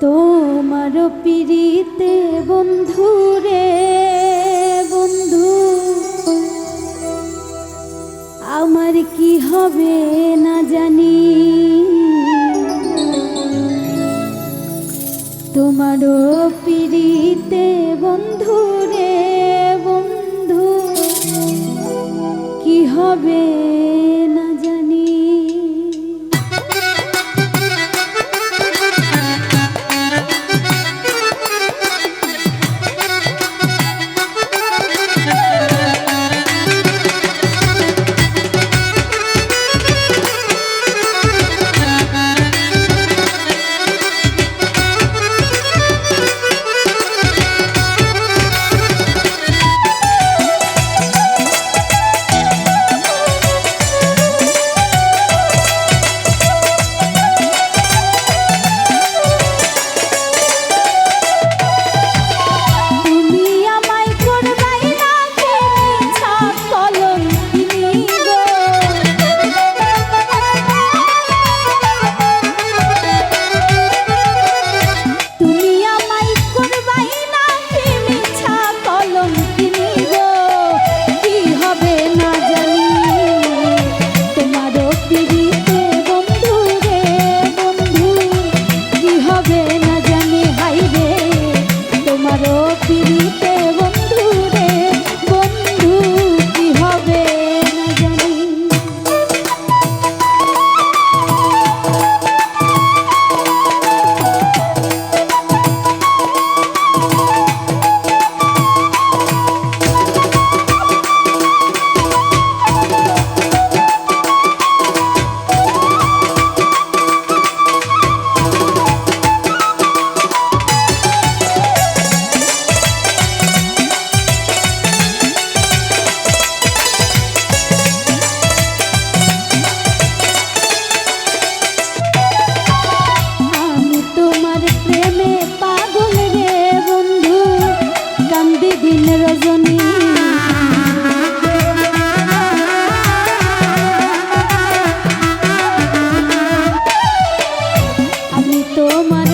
তোমার পিড়িতে বন্ধু রে, বন্ধু, আমার কি হবে না জানি। তোমারও পিড়িতে বন্ধু রে, বন্ধু, কি হবে ফিরিতে তোমার